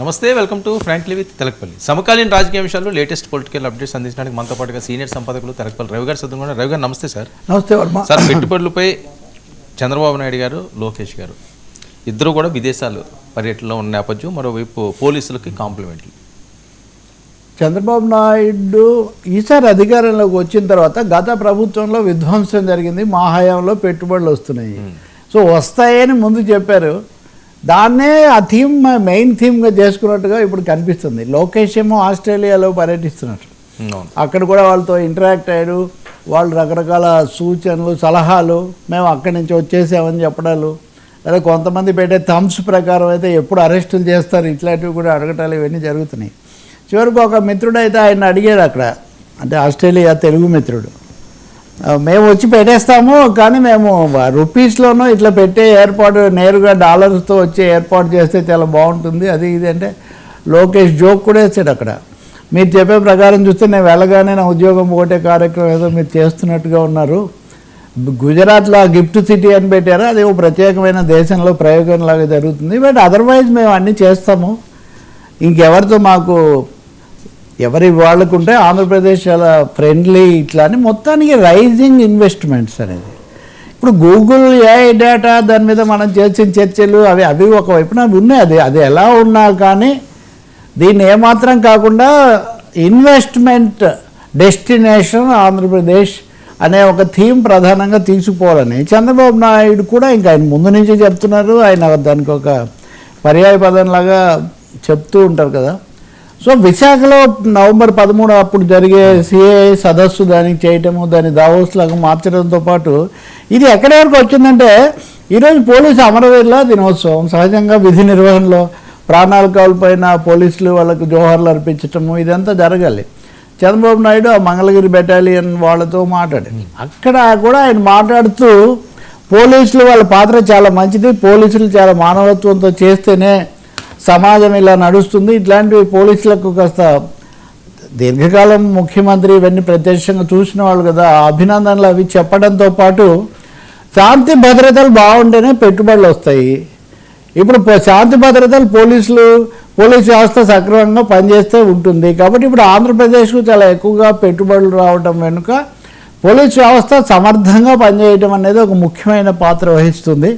నమస్తే welcome to frankly with Telakapalli. సమకాలీన రాజకీయ అంశాల్లో లేటెస్ట్ పొలిటికల్ అప్డేట్స్ అందించడానికి మనతో పాటుగా సీనియర్ సంపాదకులు తెలకపల్లి రవి గారు సిద్ధంగా ఉన్నారు. రవి గారు నమస్తే సార్. నమస్తే వర్మ. సార్ పెట్టుబడులపై చంద్రబాబు నాయుడు గారు లోకేష్ గారు ఇద్దరు కూడా విదేశాలు పర్యటనలో ఉన్న నేపథ్యం మరోవైపు పోలీసులకి కాంప్లిమెంట్లు. చంద్రబాబు నాయుడు ఈసారి అధికారంలోకి వచ్చిన తర్వాత గత ప్రభుత్వంలో విధ్వంసం జరిగింది మా హయాంలో పెట్టుబడులు వస్తున్నాయి. సో వస్తాయని ముందు చెప్పారు. దాన్నే ఆ థీమ్ మెయిన్ థీమ్గా చేసుకున్నట్టుగా ఇప్పుడు కనిపిస్తుంది. లోకేష్ ఏమో ఆస్ట్రేలియాలో అవును. అక్కడ కూడా వాళ్ళతో ఇంటరాక్ట్ అయ్యాడు వాళ్ళు రకరకాల సూచనలు సలహాలు మేము అక్కడి నుంచి వచ్చేసామని చెప్పడాలు. లేదా కొంతమంది పెట్టే థమ్స్ ప్రకారం అయితే ఎప్పుడు అరెస్టులు చేస్తారు ఇట్లాంటివి కూడా అడగటాలు ఇవన్నీ జరుగుతున్నాయి. చివరికి ఒక మిత్రుడు అయితే ఆయన అడిగాడు అక్కడ. అంటే ఆస్ట్రేలియా తెలుగు మిత్రుడు. మేము వచ్చి పెట్టేస్తాము కానీ మేము రూపీస్లోనూ ఇట్లా పెట్టే ఏర్పాటు నేరుగా డాలర్స్తో వచ్చే ఏర్పాటు చేస్తే చాలా బాగుంటుంది. అది ఇది అంటే లోకేష్ జోక్ కూడా వేసాడు అక్కడ. మీరు చెప్పే ప్రకారం చూస్తే నేను వెళ్ళగానే నా ఉద్యోగం ఒకటే కార్యక్రమం ఏదో మీరు చేస్తున్నట్టుగా ఉన్నారు. గుజరాత్లో గిఫ్ట్ సిటీ అని పెట్టారు. అది ఒక ప్రత్యేకమైన దేశంలో ప్రయోగంలాగా జరుగుతుంది. బట్ అదర్వైజ్ మేము అన్నీ చేస్తాము. ఇంకెవరితో మాకు ఎవరి వాళ్ళకుంటే ఆంధ్రప్రదేశ్ చాలా ఫ్రెండ్లీ ఇట్లా అని మొత్తానికి రైజింగ్ ఇన్వెస్ట్మెంట్స్ అనేది. ఇప్పుడు గూగుల్ ఏఐ డేటా దాని మీద మనం చేసిన చర్చలు అవి అవి ఒక వైపున ఉన్నాయి. అది అది ఎలా ఉన్నా కానీ దీన్ని ఏమాత్రం కాకుండా ఇన్వెస్ట్మెంట్ డెస్టినేషన్ ఆంధ్రప్రదేశ్ అనే ఒక థీమ్ ప్రధానంగా తీసుకుపోవాలని చంద్రబాబు నాయుడు కూడా ఇంకా ఆయన ముందు నుంచే చెప్తున్నారు. ఆయన దానికి ఒక పర్యాయ పదంలాగా చెప్తూ ఉంటారు కదా. సో విశాఖలో నవంబర్ పదమూడు అప్పుడు జరిగే సిఏ సదస్సు దానికి చేయటము దాన్ని దావోస్ లాగా మార్చడంతో పాటు ఇది ఎక్కడి వరకు వచ్చిందంటే ఈరోజు పోలీసు అమరవీరుల దినోత్సవం. సహజంగా విధి నిర్వహణలో ప్రాణాలు కోల్పోయిన పోలీసులు వాళ్ళకు జోహార్లు అర్పించటము ఇదంతా జరగాలి. చంద్రబాబు నాయుడు ఆ మంగళగిరి బెటాలియన్ వాళ్ళతో మాట్లాడారు అక్కడ కూడా ఆయన మాట్లాడుతూ పోలీసులు వాళ్ళ పాత్ర చాలా మంచిది పోలీసులు చాలా మానవత్వంతో చేస్తేనే సమాజం ఇలా నడుస్తుంది. ఇట్లాంటివి పోలీసులకు కాస్త దీర్ఘకాలం ముఖ్యమంత్రి ఇవన్నీ ప్రత్యక్షంగా చూసిన వాళ్ళు కదా ఆ అభినందనలు అవి చెప్పడంతో పాటు శాంతి భద్రతలు బాగుంటేనే పెట్టుబడులు వస్తాయి. ఇప్పుడు శాంతి భద్రతలు పోలీసులు పోలీస్ వ్యవస్థ సక్రమంగా పనిచేస్తే ఉంటుంది. కాబట్టి ఇప్పుడు ఆంధ్రప్రదేశ్కు చాలా ఎక్కువగా పెట్టుబడులు రావడం వెనుక పోలీస్ వ్యవస్థ సమర్థంగా పనిచేయడం అనేది ఒక ముఖ్యమైన పాత్ర వహిస్తుంది.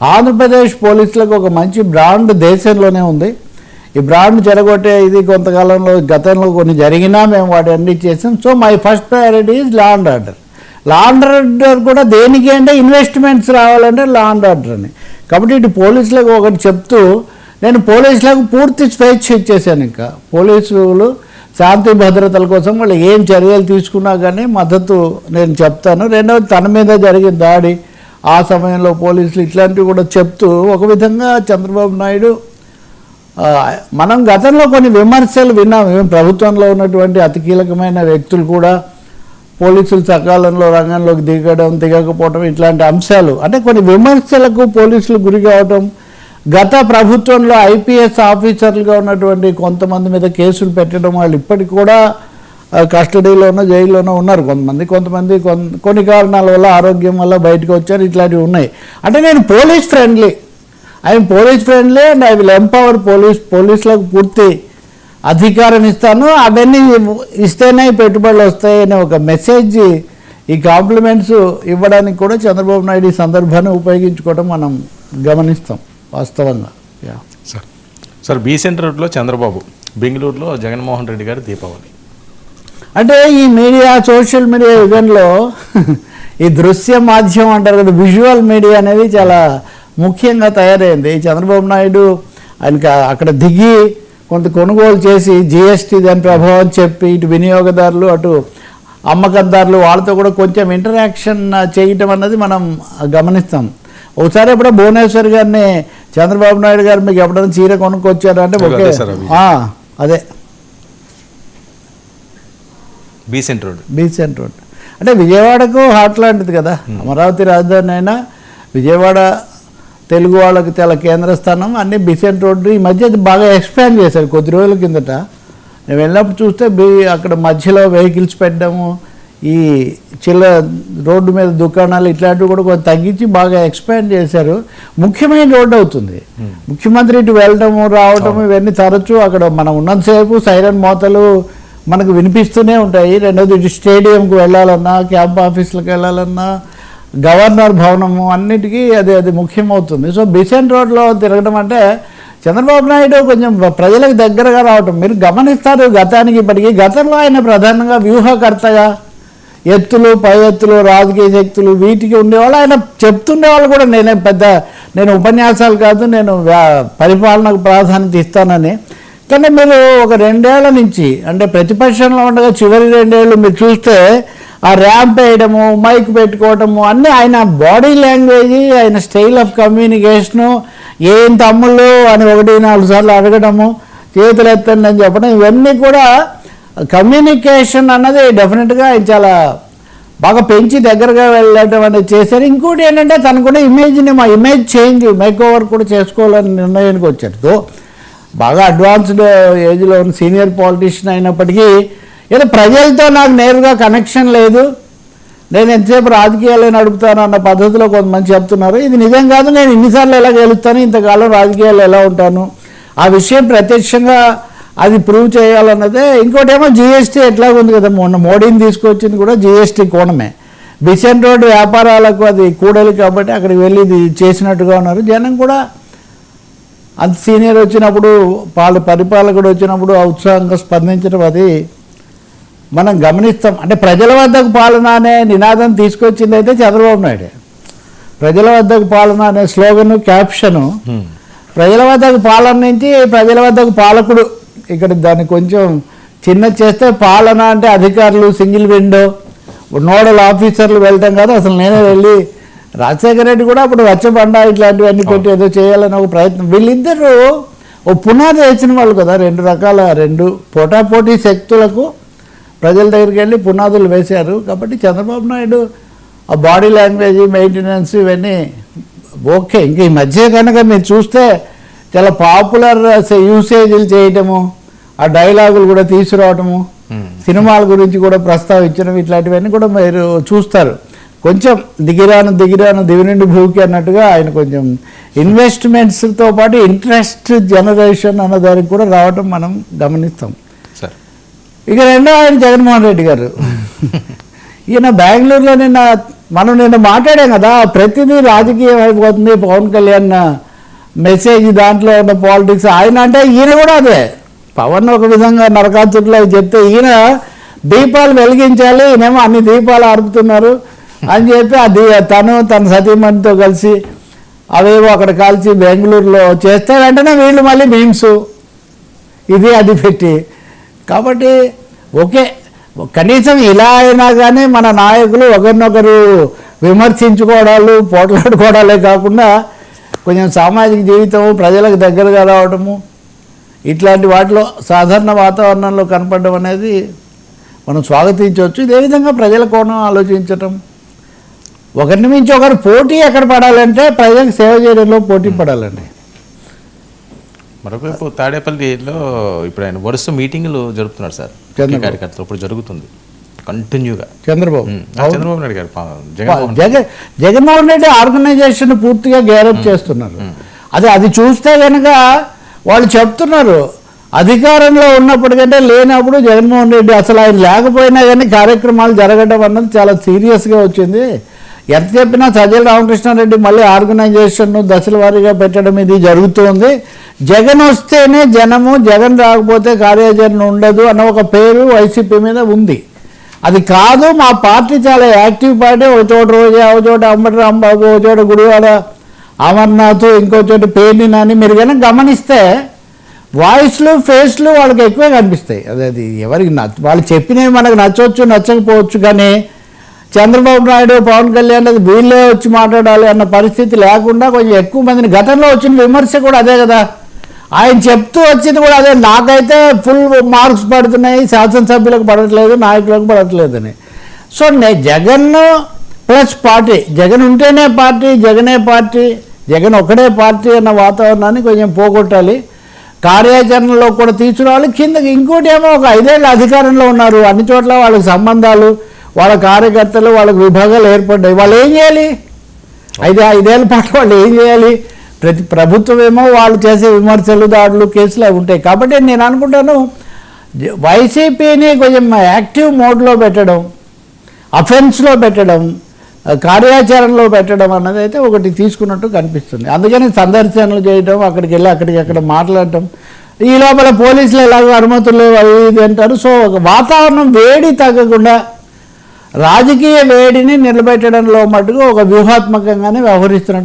ఆంధ్రప్రదేశ్ పోలీసులకు ఒక మంచి బ్రాండ్ దేశంలోనే ఉంది. ఈ బ్రాండ్ చెడగొట్టే ఇది కొంతకాలంలో గతంలో కొన్ని జరిగినా మేము వాటి అన్ని చేసాం. So my first priority is law and order law and order కూడా దేనికి అంటే ఇన్వెస్ట్మెంట్స్ రావాలంటే లా అండ్ ఆర్డర్ అని. కాబట్టి ఇటు పోలీసులకు ఒకటి చెప్తూ నేను పోలీసులకు పూర్తి స్వేచ్ఛ ఇచ్చేసాను ఇంకా. పోలీసులు శాంతి భద్రతల కోసం వాళ్ళు ఏం చర్యలు తీసుకున్నా కానీ మద్దతు నేను చెప్తాను. రెండవది తన మీద జరిగిన దాడి ఆ సమయంలో పోలీసులు ఇట్లాంటివి కూడా చెప్తూ ఒక విధంగా చంద్రబాబు నాయుడు మనం గతంలో కొన్ని విమర్శలు విన్నాం. ఏం ప్రభుత్వంలో ఉన్నటువంటి అతి కీలకమైన వ్యక్తులు కూడా పోలీసులు సకాలంలో రంగంలోకి దిగడం దిగకపోవడం ఇట్లాంటి అంశాలు. అంటే కొన్ని విమర్శలకు పోలీసులు గురి కావటం గత ప్రభుత్వంలో ఐపీఎస్ ఆఫీసర్లుగా ఉన్నటువంటి కొంతమంది మీద కేసులు పెట్టడం వాళ్ళు ఇప్పటికి కూడా కస్టడీలో ఉన్న జైల్లోనో ఉన్నారు కొంతమంది. కొంతమంది కొన్ని కారణాల వల్ల ఆరోగ్యం వల్ల బయటకు వచ్చారు ఇట్లాంటివి ఉన్నాయి. అంటే నేను police friendly. I'm police friendly and I will empower police పోలీసులకు పూర్తి అధికారం ఇస్తాను. అవన్నీ ఇస్తేనే పెట్టుబడులు వస్తాయి అనే ఒక మెసేజ్ ఈ కాంప్లిమెంట్స్ ఇవ్వడానికి కూడా చంద్రబాబు నాయుడు ఈ సందర్భాన్ని ఉపయోగించుకోవడం మనం గమనిస్తాం వాస్తవంగా. యా. సార్ సార్ బీ రోడ్లో చంద్రబాబు బెంగళూరులో జగన్మోహన్ రెడ్డి గారు దీపావళి. అంటే ఈ మీడియా సోషల్ మీడియా యుగంలో ఈ దృశ్య మాధ్యమం అంటారు కదా విజువల్ మీడియా అనేది చాలా ముఖ్యంగా తయారైంది. చంద్రబాబు నాయుడు ఆయనకి అక్కడ దిగి కొంత కొనుగోలు చేసి జిఎస్టీ దాని ప్రభావం చెప్పి ఇటు వినియోగదారులు అటు అమ్మకందారులు వాళ్ళతో కూడా కొంచెం ఇంటరాక్షన్ చేయటం అన్నది మనం గమనిస్తాం. ఒకసారి ఎప్పుడో భువనేశ్వర్ గారిని చంద్రబాబు నాయుడు గారు మీకు ఎప్పుడైనా చీర కొనుక్కొచ్చారు? అంటే అదే ఓకే అదే. B centre road. Beach centre road. అంటే విజయవాడకు హాట్ లాంటిది కదా. అమరావతి రాజధాని అయినా విజయవాడ తెలుగు వాళ్ళకి చాలా కేంద్ర స్థానం అన్ని బిసెంట్ రోడ్డు ఈ మధ్య బాగా ఎక్స్పాండ్ చేశారు కొద్ది రోజుల కిందట. నేను వెళ్ళినప్పుడు చూస్తే బి అక్కడ మధ్యలో వెహికల్స్ పెట్టడము ఈ చిల్ల రోడ్డు మీద దుకాణాలు ఇట్లాంటివి కూడా కొంచెం తగ్గించి బాగా ఎక్స్పాండ్ చేశారు. ముఖ్యమైన రోడ్డు అవుతుంది. ముఖ్యమంత్రి ఇటు వెళ్ళటము రావటము ఇవన్నీ తరచూ అక్కడ మనం ఉన్నంతసేపు సైరన్ మోతలు మనకు వినిపిస్తూనే ఉంటాయి. రెండోది ఇటు స్టేడియంకి వెళ్ళాలన్నా క్యాంప్ ఆఫీసులకు వెళ్ళాలన్నా గవర్నర్ భవనము అన్నిటికీ అది అది ముఖ్యమవుతుంది. సో బిసెంట్ రోడ్లో తిరగడం అంటే చంద్రబాబు నాయుడు కొంచెం ప్రజలకు దగ్గరగా రావటం. మీరు గమనిస్తారు గతానికి ఇప్పటికీ. గతంలో ఆయన ప్రధానంగా వ్యూహకర్తగా ఎత్తులు పై ఎత్తులు రాజకీయ శక్తులు వీటికి ఉండేవాళ్ళు. ఆయన చెప్తుండేవాళ్ళు కూడా నేనే పెద్ద నేను ఉపన్యాసాలు కాదు నేను పరిపాలనకు ప్రాధాన్యత ఇస్తానని. కానీ మీరు ఒక రెండేళ్ళ నుంచి అంటే ప్రతిపక్షంలో ఉండగా చివరి రెండేళ్ళు మీరు చూస్తే ఆ ర్యాంప్ వేయడము మైక్ పెట్టుకోవటము అన్నీ ఆయన బాడీ లాంగ్వేజ్ ఆయన స్టైల్ ఆఫ్ కమ్యూనికేషను ఏం తమ్ముళ్ళు అని ఒకటి నాలుగు సార్లు అడగడము చేతులు ఎత్తండి అని చెప్పడం ఇవన్నీ కూడా కమ్యూనికేషన్ అన్నది డెఫినెట్గా ఆయన చాలా బాగా పెంచి దగ్గరగా వెళ్ళటం అనేది చేశారు. ఇంకోటి ఏంటంటే తనకున్న ఇమేజ్ని మా ఇమేజ్ చేంజ్ మేక్ ఓవర్ కూడా చేసుకోవాలని నిర్ణయానికి వచ్చాడు బాగా అడ్వాన్స్డ్ ఏజ్లో ఉన్న సీనియర్ పాలిటీషియన్ అయినప్పటికీ ఏదో ప్రజలతో నాకు నేరుగా కనెక్షన్ లేదు. నేను ఎంతసేపు రాజకీయాలే నడుపుతాను అన్న పద్ధతిలో కొంతమంది చెప్తున్నారు. ఇది నిజం కాదు నేను ఇన్నిసార్లు ఎలా గెలుస్తాను ఇంతకాలం రాజకీయాలు ఎలా ఉంటాను ఆ విషయం ప్రత్యక్షంగా అది ప్రూవ్ చేయాలన్నదే. ఇంకోటేమో జిఎస్టీ ఎట్లా ఉంది కదా మొన్న మోడీని తీసుకొచ్చింది కూడా జిఎస్టీ కోణమే. బిసెన్ రోడ్ వ్యాపారాలకు అది కూడలి కాబట్టి అక్కడికి వెళ్ళి ఇది చేసినట్టుగా ఉన్నారు. జనం కూడా అంత సీనియర్ వచ్చినప్పుడు వాళ్ళ పరిపాలకుడు వచ్చినప్పుడు ఆ ఉత్సాహంగా స్పందించడం అది మనం గమనిస్తాం. అంటే ప్రజల వద్దకు పాలన అనే నినాదం తీసుకొచ్చింది అయితే చంద్రబాబు నాయుడు. ప్రజల వద్దకు పాలన అనే స్లోగన్ క్యాప్షను ప్రజల వద్దకు పాలన నుంచి ప్రజల వద్దకు పాలకుడు. ఇక్కడ దాన్ని కొంచెం చిన్న చేస్తే పాలన అంటే అధికారులు సింగిల్ విండో నోడల్ ఆఫీసర్లు వెళ్ళటం కాదు అసలు నేనే వెళ్ళి రాజశేఖర రెడ్డి కూడా అప్పుడు రచ్చబండ ఇట్లాంటివన్నీ పెట్టి ఏదో చేయాలని ఒక ప్రయత్నం. వీళ్ళిద్దరూ ఓ పునాది వేసిన వాళ్ళు కదా రెండు రకాల రెండు పోటాపోటీ శక్తులకు ప్రజల దగ్గరికి వెళ్ళి పునాదులు వేశారు. కాబట్టి చంద్రబాబు నాయుడు ఆ బాడీ లాంగ్వేజ్ మెయింటెనెన్స్ ఇవన్నీ ఓకే. ఇంక ఈ మధ్య కనుక మీరు చూస్తే చాలా పాపులర్ యూసేజ్లు చేయటము ఆ డైలాగులు కూడా తీసుకురావటము సినిమాల గురించి కూడా ప్రస్తావించడం ఇట్లాంటివన్నీ కూడా మీరు చూస్తారు. కొంచెం దిగిరాను దిగిరాను దివి నుండి భూకి అన్నట్టుగా ఆయన కొంచెం ఇన్వెస్ట్మెంట్స్తో పాటు ఇంట్రెస్ట్ జనరేషన్ అన్న దానికి కూడా రావటం మనం గమనిస్తాం. సార్. ఇక రెండో ఆయన జగన్మోహన్ రెడ్డి గారు. ఈయన బెంగళూరులో నిన్న మనం నిన్న మాట్లాడాం కదా ప్రతిదీ రాజకీయం అయిపోతుంది పవన్ కళ్యాణ్ మెసేజ్ దాంట్లో ఉన్న పాలిటిక్స్ ఆయన అంటే ఈయన కూడా అదే. పవన్ ఒక విధంగా నరకాతుట్లో చెప్తే ఈయన దీపాలు వెలిగించాలి ఈయనేమో అన్ని దీపాలు ఆర్పుతున్నారు అని చెప్పి అది తను తన సతీమణితో కలిసి అవేవో అక్కడ కాల్చి బెంగళూరులో చేస్తే వెంటనే వీళ్ళు మళ్ళీ మీమ్స్. ఇది అది పెట్టి. కాబట్టి ఓకే కనీసం ఇలా అయినా కానీ మన నాయకులు ఒకరినొకరు విమర్శించుకోవడాలు పోట్లాడుకోవడాలే కాకుండా కొంచెం సామాజిక జీవితం ప్రజలకు దగ్గరగా రావడము ఇట్లాంటి వాటిలో సాధారణ వాతావరణంలో కనపడడం అనేది మనం స్వాగతించవచ్చు. ఇదే విధంగా ప్రజల కోణం ఆలోచించటం. ఒకరిని మించి ఒకరు పోటీ ఎక్కడ పడాలంటే ప్రజలకు సేవ చేయడంలో పోటీ పడాలండి. మరోవైపు తాడేపల్లిలో ఇప్పుడు ఆయన వరుస మీటింగులు జరుపుతున్నారు సార్. కార్యకర్తలు. ఇప్పుడు జరుగుతుంది. కంటిన్యూగా. చంద్రబాబు. చంద్రబాబు నాయుడు గారు జగన్ జగన్మోహన్ రెడ్డి ఆర్గనైజేషన్ పూర్తిగా గ్యారప్ చేస్తున్నారు. అది అది చూస్తే కనుక వాళ్ళు చెప్తున్నారు అధికారంలో ఉన్నప్పటికంటే లేనప్పుడు జగన్మోహన్ రెడ్డి అసలు ఆయన లేకపోయినా కానీ కార్యక్రమాలు జరగడం అన్నది చాలా సీరియస్గా వచ్చింది. ఎంత చెప్పినా సజ్జల రామకృష్ణారెడ్డి మళ్ళీ ఆర్గనైజేషన్ దశల వారీగా పెట్టడం ఇది జరుగుతుంది. జగన్ వస్తేనే జనము జగన్ రాకపోతే కార్యాచరణ ఉండదు అన్న ఒక పేరు వైసీపీ మీద ఉంది. అది కాదు మా పార్టీ చాలా యాక్టివ్ పార్టీ ఒక చోట రోజా ఒక చోట అంబటి రాంబాబు ఒక చోట గుడివాడ అమర్నాథ్ ఇంకో చోట పేర్ని నాని మీరు కనుక గమనిస్తే వాయిస్లు ఫేస్లు వాళ్ళకి ఎక్కువే కనిపిస్తాయి. అదే అది ఎవరికి నచ్చ వాళ్ళు చెప్పినవి మనకు నచ్చవచ్చు నచ్చకపోవచ్చు కానీ చంద్రబాబు నాయుడు పవన్ కళ్యాణ్ అది వీళ్ళే వచ్చి మాట్లాడాలి అన్న పరిస్థితి లేకుండా కొంచెం ఎక్కువ మందిని గతంలో వచ్చిన విమర్శ కూడా అదే కదా. ఆయన చెప్తూ వచ్చింది కూడా అదే. నాకైతే ఫుల్ మార్క్స్ పడుతున్నాయి శాసనసభ్యులకు పడట్లేదు నాయకులకు పడట్లేదని. సో నే జగన్ ప్లస్ పార్టీ జగన్ ఉంటేనే పార్టీ జగనే పార్టీ జగన్ ఒకడే పార్టీ అన్న వాతావరణాన్ని కొంచెం పోగొట్టాలి. కార్యాచరణలో కూడా తీసుకురావాలి. కింద ఇంకోటి ఏమో ఒక ఐదేళ్ళ అధికారంలో ఉన్నారు. అన్ని చోట్ల వాళ్ళకి సంబంధాలు వాళ్ళ కార్యకర్తలు వాళ్ళకి విభాగాలు ఏర్పడ్డాయి. వాళ్ళు ఏం చేయాలి? ఐదు ఐదేళ్ళ పాటు వాళ్ళు ఏం చేయాలి? ప్రతి ప్రభుత్వం ఏమో వాళ్ళు చేసే విమర్శలు దాడులు కేసులు అవి ఉంటాయి. కాబట్టి నేను అనుకుంటాను వైసీపీని కొంచెం యాక్టివ్ మోడ్లో పెట్టడం అఫెన్స్లో పెట్టడం కార్యాచరణలో పెట్టడం అన్నది అయితే ఒకటి తీసుకున్నట్టు కనిపిస్తుంది. అందుకని సందర్శనలు చేయడం అక్కడికి వెళ్ళి అక్కడికి అక్కడ మాట్లాడటం. ఈ లోపల పోలీసులు ఎలాగో అనుమతులు అవి ఇది అంటారు. సో ఒక వాతావరణం వేడి తగ్గకుండా రాజకీయ వేడిని నిలబెట్టడంలో మటుకు ఒక వ్యూహాత్మకంగానే వ్యవహరిస్తున్నట్టు